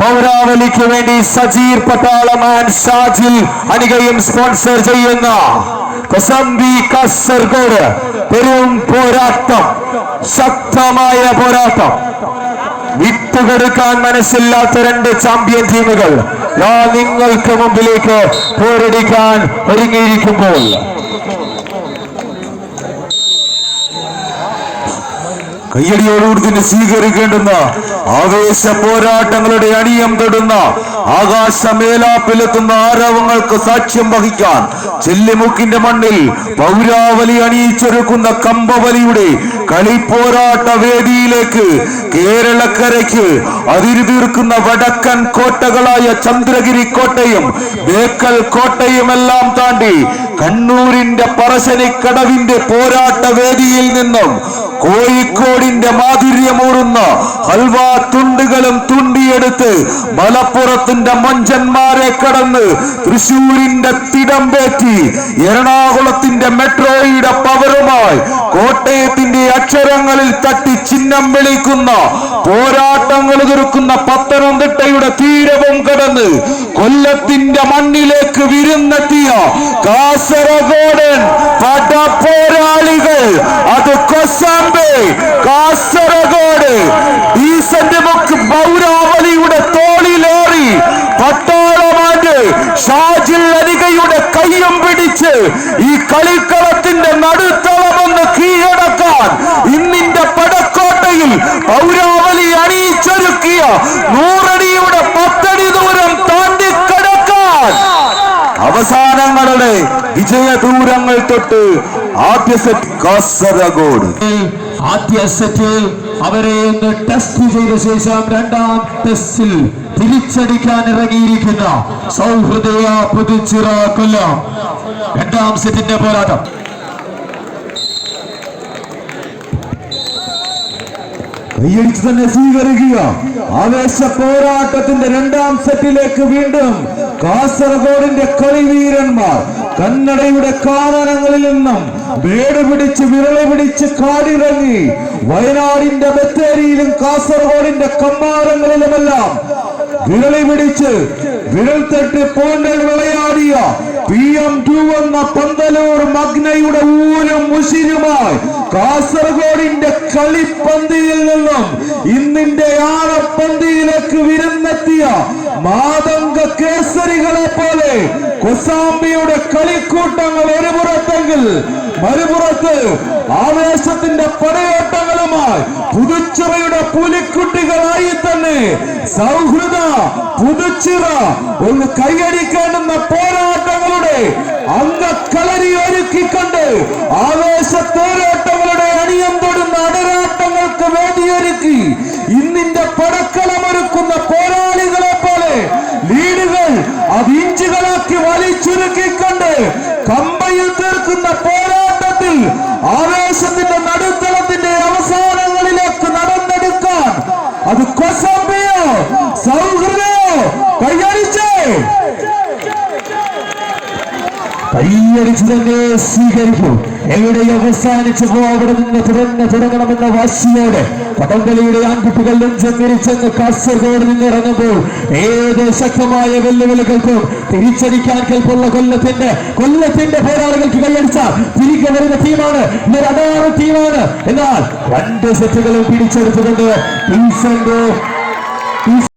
പൗരാവലിക്ക് വേണ്ടി സജീർ പട്ടാളം and Shajil അണികയും sponsor ചെയ്യുന്ന കൊസംബി കാസർഗോഡ് പെരും പോരാട്ടം ശക്തമായ പോരാട്ടം. വിട്ടുകൊടുക്കാൻ മനസ്സില്ലാത്ത രണ്ട് ചാമ്പ്യൻ ടീമുകൾ ഞാൻ നിങ്ങൾക്ക് മുമ്പിലേക്ക് പോരടിക്കാൻ ഒരുങ്ങിയിരിക്കുമ്പോൾ കയ്യടിയോടുകൂടി തന്നെ സ്വീകരിക്കേണ്ടുന്ന ആവേശ പോരാട്ടങ്ങളുടെ അണിയം തൊടുന്ന ആകാശ മേലാപ്പിലെത്തുന്ന ആരവങ്ങൾക്ക് സാക്ഷ്യം വഹിക്കാൻ ചെല്ലിമുക്കിന്റെ മണ്ണിൽ പൗരാവലി അണിയിച്ചൊരുക്കുന്ന കമ്പവലിയുടെ കളിപ്പോരാട്ട വേദിയിലേക്ക് കേരളക്കരയ്ക്ക് അതിരു തീർക്കുന്ന വടക്കൻ കോട്ടകളായ ചന്ദ്രഗിരി കോട്ടയും ബേക്കൽ കോട്ടയുമെല്ലാം താണ്ടി കണ്ണൂരിന്റെ പറശ്ശനിക്കടവിന്റെ പോരാട്ട വേദിയിൽ നിന്നും കോഴിക്കോടിന്റെ മാധുര്യമൂറുന്ന ഹൽവ തുണ്ടുകളും തുണ്ടിയെടുത്ത് മലപ്പുറത്തിന്റെ മഞ്ചന്മാരെ കടന്ന് തൃശൂരിന്റെ തിടമ്പേറ്റി എറണാകുളത്തിന്റെ മെട്രോയുടെ പവറുമായി കോട്ടയത്തിന്റെ അക്ഷരങ്ങളിൽ തട്ടി ചിഹ്നം വിളിക്കുന്ന പോരാട്ടങ്ങൾ എതിർക്കുന്ന പത്തനംതിട്ടയുടെ തീരവും കടന്ന് കൊല്ലത്തിന്റെ മണ്ണിലേക്ക് വിരുന്നെത്തിയ കാസർഗോഡൻ അത് കൊസാമ്പെ അവസാനങ്ങളുടെ വിജയദൂരങ്ങൾ തൊട്ട് ആദ്യ സെറ്റ് കാസർഗോഡ്. ആദ്യ സെറ്റ് അവരെ ഒന്ന് ടെസ്റ്റ് ചെയ്ത ശേഷം രണ്ടാം ടെസ്റ്റിൽ തിരിച്ചടിക്കാൻ ഇറങ്ങിയിരിക്കുന്ന സൗഹൃദയ പുതുച്ചിറ കൊല്ലം രണ്ടാം സെറ്റിന്റെ പോരാട്ടം. കൈയടിച്ച് തന്നെ സ്വീകരിക്കുക. ആവേശ പോരാട്ടത്തിന്റെ രണ്ടാം സെറ്റിലേക്ക് വീണ്ടും കാസർഗോഡിന്റെ കളിവീരന്മാർ കന്നഡയുടെ കാനനങ്ങളിൽ നിന്നും വേട് പിടിച്ച് വിരള പിടിച്ച് കാടിറങ്ങി വയനാടിന്റെ ബത്തേരിയിലും കാസർഗോഡിന്റെ കമ്മാരങ്ങളിലുമെല്ലാം വിരളി പിടിച്ച് വിരൽ തട്ട് പോണ്ടൽ വിളയാടിയ പി എം ടു എന്ന പന്തലൂർ മഗ്നയുടെ ഊരും മുഷിരുമായി കാസർഗോഡിന്റെ കളിപ്പന്തിയിൽ നിന്നും ഇന്നിന്റെ ആനപ്പന്തിയിലേക്ക് വിരുന്നെത്തിയ മാതംഗ കേസരികളെ പോലെ കൊസാമ്പിയുടെ കളിക്കൂട്ടങ്ങൾ ഒരു പുറത്തെങ്കിൽ മറുപുറത്ത് ആവേശത്തിന്റെ പടയോട്ടങ്ങളുമായി പുതുച്ചിറയുടെ പുലിക്കുട്ടികളായി തന്നെ സൗഹൃദ പുതുച്ചിറ ഒന്ന് കൈയടിക്കേണ്ടുന്ന പോരാട്ടങ്ങളുടെ അംഗക്കളരി ഒരുക്കിക്കൊണ്ട് ആവേശ പോരാട്ടങ്ങളുടെ അണിയം തൊടുന്ന അടരാട്ടങ്ങൾക്ക് വേദിയൊരുക്കി. ഇന്നിന്റെ പടക്കളമൊരുക്കുന്ന ലീഡുകൾ അത് ഇഞ്ചുകളാക്കി വലിച്ചുരുക്കിക്കൊണ്ട് കമ്പയിൽ തീർക്കുന്ന പോരാട്ടത്തിൽ ആവേശത്തിന്റെ നടുത്തളത്തിന്റെ അവസാനങ്ങളിലേക്ക് നടന്നെടുക്കാൻ അത് കൊസമ്പിയോ സൗഹൃദയോ കൈയടിച്ചേ. കൈയടിച്ചു തന്നെ സ്വീകരിക്കും. എവിടെ അവസാനിച്ചു അവിടെ നിന്ന് തുടർന്ന് തുടങ്ങണമെന്ന വാശിയോടെ പടംകളിയുടെ ആൺകുട്ടികൾ നെഞ്ചെന്നിരിച്ചെന്ന് കാസർഗോഡ് നിന്ന് ഇറങ്ങുമ്പോൾ ഏത് ശക്തമായ വെല്ലുവിളികൾക്കും തിരിച്ചടിക്കാൻ കെൽപ്പുള്ള കൊല്ലത്തിന്റെ കൊല്ലത്തിന്റെ പോരാളികൾക്ക് കൈയടിച്ച തിരികെ വരുന്ന ടീമാണ് അടാറ് ടീമാണ്. എന്നാൽ രണ്ട് സെറ്റുകളും പിടിച്ചെടുത്തുകൊണ്ട്